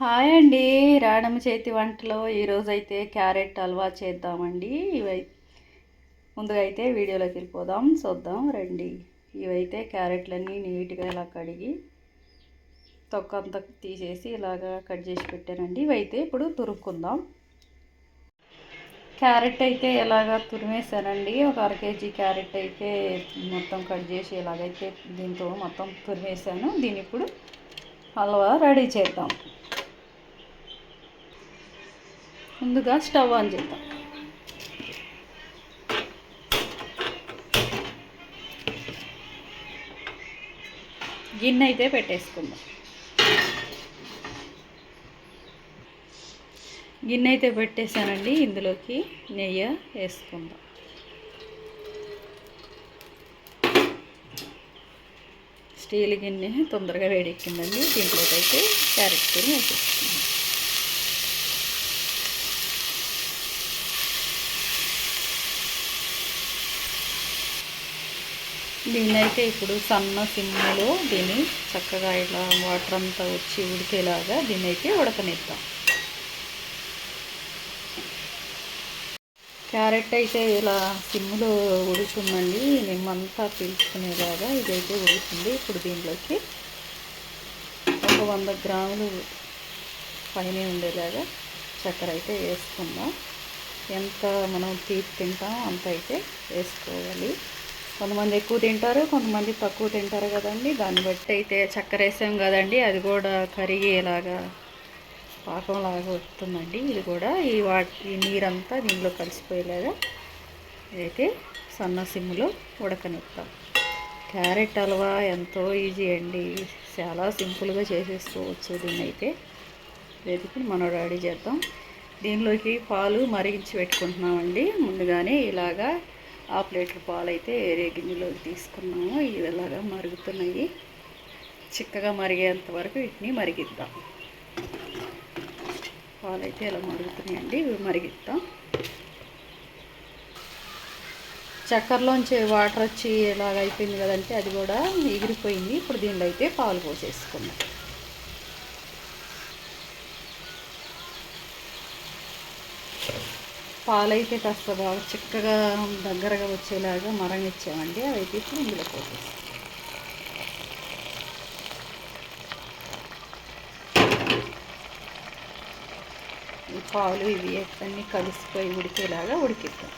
Hi అండి. రాణమ్మ చేతి వంటలో ఈరోజు అయితే క్యారెట్ హల్వా చేద్దామండి. ఇవై ముందుగా అయితే వీడియోలోకి వెళ్ళిపోదాం. చూద్దాం రండి. ఇవైతే క్యారెట్లన్నీ నీట్గా ఇలా కడిగి తొక్క అంతా తీసేసి ఇలాగా కట్ చేసి పెట్టానండి. ఇవైతే ఇప్పుడు తురుక్కుందాం. క్యారెట్ అయితే ఇలాగా తురిమేసానండి ఒక అర కేజీ క్యారెట్ అయితే మొత్తం కట్ చేసి ఇలాగైతే దీంతో మొత్తం తురిమేసాను దీని ఇప్పుడు హల్వా రెడీ చేద్దాం. ముందుగా స్టవ్ ఆన్ చేద్దాం. గిన్నె అయితే పెట్టేసుకుందాం. గిన్నె అయితే పెట్టేశానండి ఇందులోకి నెయ్యి వేసుకుందాం. స్టీల్ గిన్నె తొందరగా వేడెక్కిందండి దీంట్లోకి అయితే క్యారెట్ కూడా వేసేసుకుందాం. దీన్ని అయితే ఇప్పుడు సన్న సిమ్లో దీన్ని చక్కగా ఇలా వాటర్ అంతా వచ్చి ఉడికేలాగా దీన్నైతే ఉడకనిద్దాం. క్యారెట్ అయితే ఇలా సిమ్లో ఉడుకుతుందండి నిమ్మంతా పీల్చుకునేలాగా ఇదైతే ఉడుతుంది. ఇప్పుడు దీంట్లోకి ఒక వంద గ్రాములు పైన ఉండేలాగా చక్కెర అయితే వేసుకుందాం. ఎంత మనం తీపి తింటాం అంత అయితే వేసుకోవాలి. కొంతమంది ఎక్కువ తింటారు కొంతమంది తక్కువ తింటారు కదండి. దాన్ని బట్టి అయితే చక్కెర వేసాం కదండి. అది కూడా కరిగి ఇలాగా పాకంలాగా వస్తుందండి. ఇది కూడా ఈ వాటి నీరంతా దీనిలో కలిసిపోయేలాగా ఇదైతే సన్న సిమ్లో ఉడకనిస్తాం. క్యారెట్ హల్వా ఎంతో ఈజీ అండి. చాలా సింపుల్గా చేసేసుకోవచ్చు దీన్ని అయితే ఇదైతే మనం రెడీ చేద్దాం. దీనిలోకి పాలు మరిగించి పెట్టుకుంటున్నామండి. ముందుగానే ఇలాగా హాఫ్ లీటర్ పాలైతే అయితే ఏరే గిన్నెలోకి తీసుకున్నాము. ఇవి ఇలాగా మరుగుతున్నాయి. చిక్కగా మరిగేంత వరకు వీటిని మరిగిద్దాం. పాలైతే ఇలా మరుగుతున్నాయండి. ఇవి మరిగిద్దాం. చక్కెరలోంచి వాటర్ వచ్చి ఇలాగ అయిపోయింది కదంటే అది కూడా ఎగిరిపోయింది. ఇప్పుడు దీనిలో అయితే పాలు పోసేసుకుందాం. పాలైతే కాస్త బాగా చిక్కగా దగ్గరగా వచ్చేలాగా మరనిచ్చామండి అవి అయితే ఇప్పుడు ఇందులో పోసేస్తాం. ఈ పాలు ఇవి అన్నీ కలిసిపోయి ఉడికేలాగా ఉడికిద్దాం.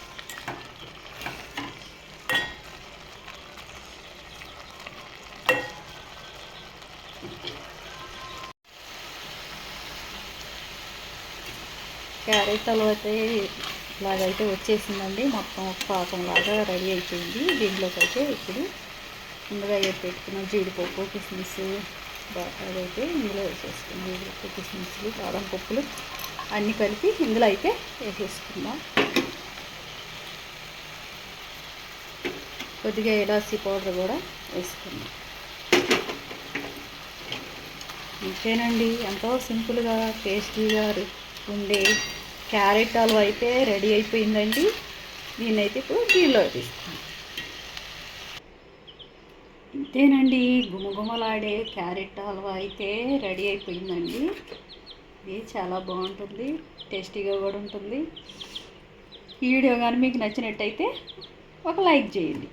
క్యారెట్ హల్వా అయితే ఇలాగైతే వచ్చేసిందండి. మొత్తం పాకం లాగా రెడీ అయిపోయింది. దీంట్లోకి అయితే ఇప్పుడు ముందుగా పెట్టుకున్న జీడిపప్పు కిస్మిస్ అదైతే ఇందులో వేసేసుకున్నాం జీడిపప్పు కిస్మిస్లు బాదం పప్పులు అన్నీ కలిపి ఇందులో అయితే వేసేసుకుందాం. కొద్దిగా ఇలాచి పౌడర్ కూడా వేసుకుందాం. ఇంకేనండి ఎంతో సింపుల్గా టేస్టీగా ఉండే క్యారెట్ హల్వా అయితే రెడీ అయిపోయిందండి. నేనైతే ఇప్పుడు దీనిలో తీస్తాను ఇంతేనండి గుమగుమలాడే క్యారెట్ హల్వా అయితే రెడీ అయిపోయిందండి. ఇది చాలా బాగుంటుంది టేస్టీగా కూడా ఉంటుంది. ఈ వీడియో కానీ మీకు నచ్చినట్టయితే ఒక లైక్ చేయండి.